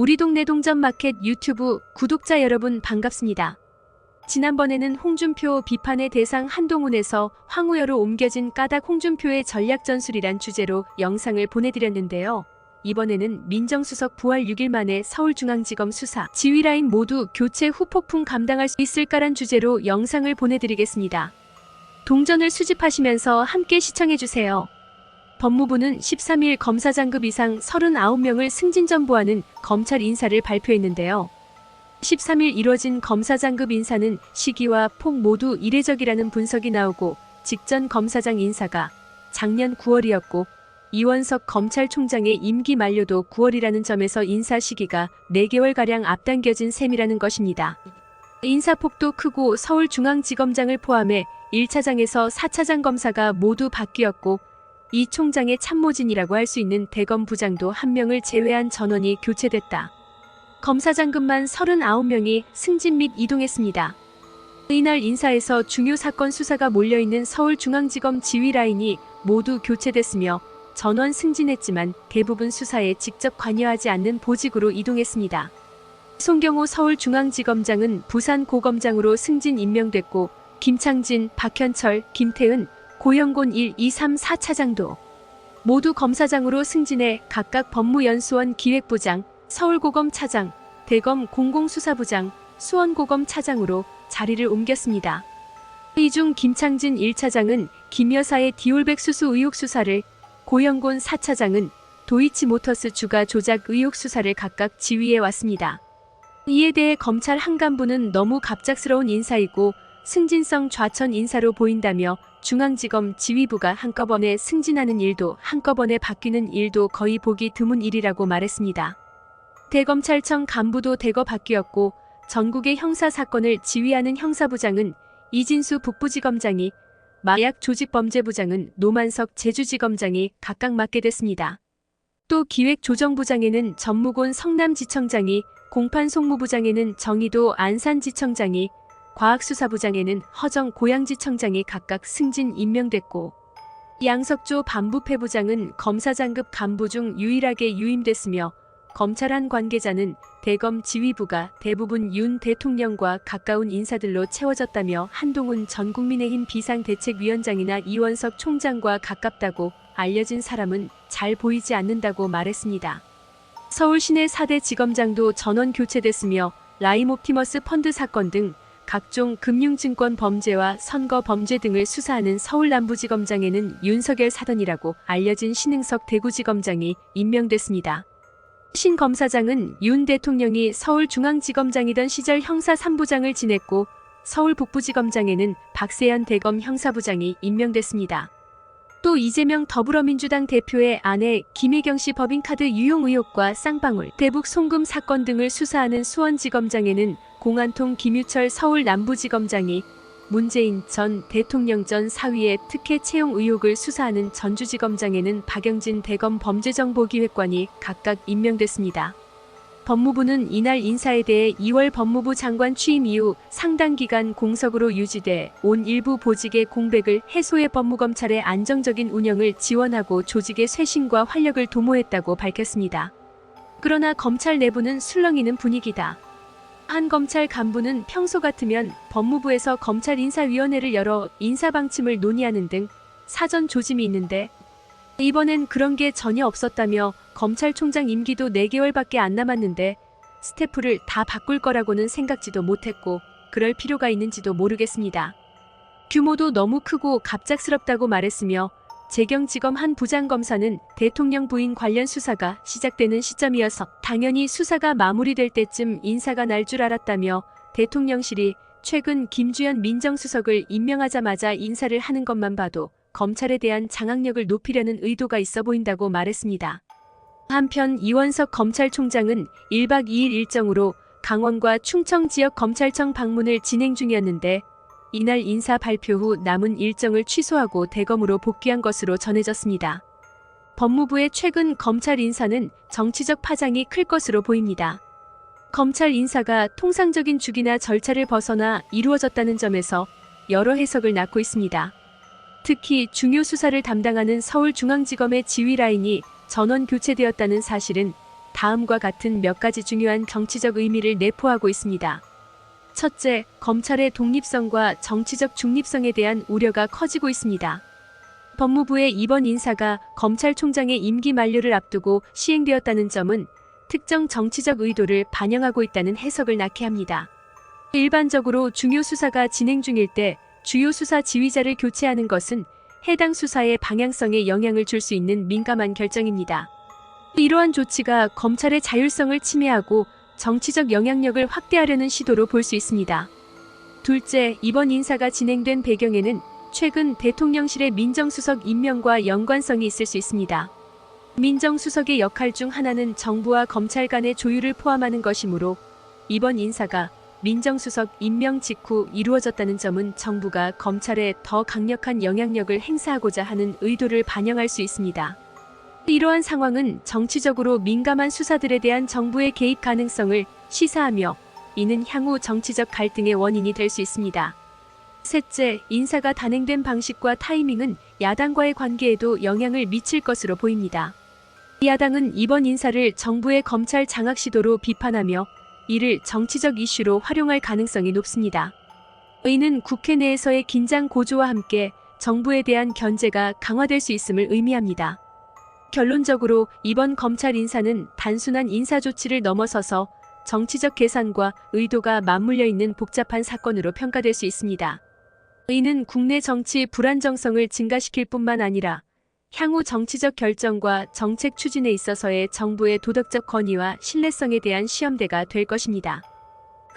우리 동네 동전 마켓 유튜브 구독자 여러분 반갑습니다. 지난번에는 홍준표 비판의 대상 한동훈에서 황우여로 옮겨진 까닭 홍준표의 전략 전술이란 주제로 영상을 보내드렸는데요. 이번에는 민정수석 부활 6일 만에 서울중앙지검 수사, 지휘라인 모두 교체 후 폭풍 감당할 수 있을까란 주제로 영상을 보내드리겠습니다. 동전을 수집하시면서 함께 시청해주세요. 법무부는 13일 검사장급 이상 39명을 승진전보하는 검찰 인사를 발표했는데요. 13일 이뤄진 검사장급 인사는 시기와 폭 모두 이례적이라는 분석이 나오고 직전 검사장 인사가 작년 9월이었고 이원석 검찰총장의 임기 만료도 9월이라는 점에서 인사 시기가 4개월가량 앞당겨진 셈이라는 것입니다. 인사폭도 크고 서울중앙지검장을 포함해 1차장에서 4차장 검사가 모두 바뀌었고 이 총장의 참모진이라고 할 수 있는 대검 부장도 한 명을 제외한 전원이 교체됐다. 검사장급만 39명이 승진 및 이동했습니다. 이날 인사에서 중요 사건 수사가 몰려있는 서울중앙지검 지휘라인이 모두 교체됐으며 전원 승진했지만 대부분 수사에 직접 관여하지 않는 보직으로 이동했습니다. 송경호 서울중앙지검장은 부산고검장으로 승진 임명됐고 김창진, 박현철, 김태은, 고영곤 1, 2, 3, 4차장도 모두 검사장으로 승진해 각각 법무연수원 기획부장, 서울고검 차장, 대검 공공수사부장, 수원고검 차장으로 자리를 옮겼습니다. 이중 김창진 1차장은 김여사의 디올백 수수 의혹 수사를, 고영곤 4차장은 도이치모터스 주가 조작 의혹 수사를 각각 지휘해 왔습니다. 이에 대해 검찰 한 간부는 너무 갑작스러운 인사이고 승진성 좌천 인사로 보인다며 중앙지검 지휘부가 한꺼번에 승진하는 일도 한꺼번에 바뀌는 일도 거의 보기 드문 일이라고 말했습니다. 대검찰청 간부도 대거 바뀌었고 전국의 형사 사건을 지휘하는 형사부장은 이진수 북부지검장이 마약 조직범죄부장은 노만석 제주지검장이 각각 맡게 됐습니다. 또 기획조정부장에는 전무곤 성남지청장이 공판 송무부장에는 정의도 안산지청장이 과학수사부장에는 허정 고양지청장이 각각 승진 임명됐고 양석조 반부패부장은 검사장급 간부 중 유일하게 유임됐으며 검찰 한 관계자는 대검 지휘부가 대부분 윤 대통령과 가까운 인사들로 채워졌다며 한동훈 전 국민의힘 비상대책위원장이나 이원석 총장과 가깝다고 알려진 사람은 잘 보이지 않는다고 말했습니다. 서울 시내 4대 지검장도 전원 교체됐으며 라임옵티머스 펀드 사건 등 각종 금융증권 범죄와 선거 범죄 등을 수사하는 서울 남부지검장에는 윤석열 사단이라고 알려진 신흥석 대구지검장이 임명됐습니다. 신 검사장은 윤 대통령이 서울중앙지검장이던 시절 형사 3부장을 지냈고 서울 북부지검장에는 박세현 대검 형사부장이 임명됐습니다. 또 이재명 더불어민주당 대표의 아내 김혜경 씨 법인카드 유용 의혹과 쌍방울, 대북 송금 사건 등을 수사하는 수원지검장에는 공안통 김유철 서울 남부지검장이 문재인 전 대통령 전 사위의 특혜 채용 의혹을 수사하는 전주지검장에는 박영진 대검 범죄정보기획관이 각각 임명됐습니다. 법무부는 이날 인사에 대해 2월 법무부 장관 취임 이후 상당 기간 공석으로 유지돼 온 일부 보직의 공백을 해소해 법무검찰의 안정적인 운영을 지원하고 조직의 쇄신과 활력을 도모했다고 밝혔습니다. 그러나 검찰 내부는 술렁이는 분위기다. 한 검찰 간부는 평소 같으면 법무부에서 검찰 인사위원회를 열어 인사 방침을 논의하는 등 사전 조짐이 있는데 이번엔 그런 게 전혀 없었다며 검찰총장 임기도 4개월밖에 안 남았는데 스태프를 다 바꿀 거라고는 생각지도 못했고 그럴 필요가 있는지도 모르겠습니다. 규모도 너무 크고 갑작스럽다고 말했으며 재경지검 한 부장검사는 대통령 부인 관련 수사가 시작되는 시점이어서 당연히 수사가 마무리될 때쯤 인사가 날 줄 알았다며 대통령실이 최근 김주현 민정수석을 임명하자마자 인사를 하는 것만 봐도 검찰에 대한 장악력을 높이려는 의도가 있어 보인다고 말했습니다. 한편 이원석 검찰총장은 1박 2일 일정으로 강원과 충청 지역 검찰청 방문을 진행 중이었는데 이날 인사 발표 후 남은 일정을 취소하고 대검으로 복귀한 것으로 전해졌습니다. 법무부의 최근 검찰 인사는 정치적 파장이 클 것으로 보입니다. 검찰 인사가 통상적인 주기나 절차를 벗어나 이루어졌다는 점에서 여러 해석을 낳고 있습니다. 특히 중요 수사를 담당하는 서울중앙지검의 지휘 라인이 전원 교체되었다는 사실은 다음과 같은 몇 가지 중요한 정치적 의미를 내포하고 있습니다. 첫째, 검찰의 독립성과 정치적 중립성에 대한 우려가 커지고 있습니다. 법무부의 이번 인사가 검찰총장의 임기 만료를 앞두고 시행되었다는 점은 특정 정치적 의도를 반영하고 있다는 해석을 낳게 합니다. 일반적으로 중요 수사가 진행 중일 때 주요 수사 지휘자를 교체하는 것은 해당 수사의 방향성에 영향을 줄 수 있는 민감한 결정입니다. 이러한 조치가 검찰의 자율성을 침해하고 정치적 영향력을 확대하려는 시도로 볼 수 있습니다. 둘째, 이번 인사가 진행된 배경에는 최근 대통령실의 민정수석 임명과 연관성이 있을 수 있습니다. 민정수석의 역할 중 하나는 정부와 검찰 간의 조율을 포함하는 것이므로 이번 인사가 민정수석 임명 직후 이루어졌다는 점은 정부가 검찰에 더 강력한 영향력을 행사하고자 하는 의도를 반영할 수 있습니다. 이러한 상황은 정치적으로 민감한 수사들에 대한 정부의 개입 가능성을 시사하며 이는 향후 정치적 갈등의 원인이 될 수 있습니다. 셋째, 인사가 단행된 방식과 타이밍은 야당과의 관계에도 영향을 미칠 것으로 보입니다. 야당은 이번 인사를 정부의 검찰 장악 시도로 비판하며 이를 정치적 이슈로 활용할 가능성이 높습니다. 이는 국회 내에서의 긴장 고조와 함께 정부에 대한 견제가 강화될 수 있음을 의미합니다. 결론적으로 이번 검찰 인사는 단순한 인사 조치를 넘어서서 정치적 계산과 의도가 맞물려 있는 복잡한 사건으로 평가될 수 있습니다. 이는 국내 정치 불안정성을 증가시킬 뿐만 아니라 향후 정치적 결정과 정책 추진에 있어서의 정부의 도덕적 권위와 신뢰성에 대한 시험대가 될 것입니다.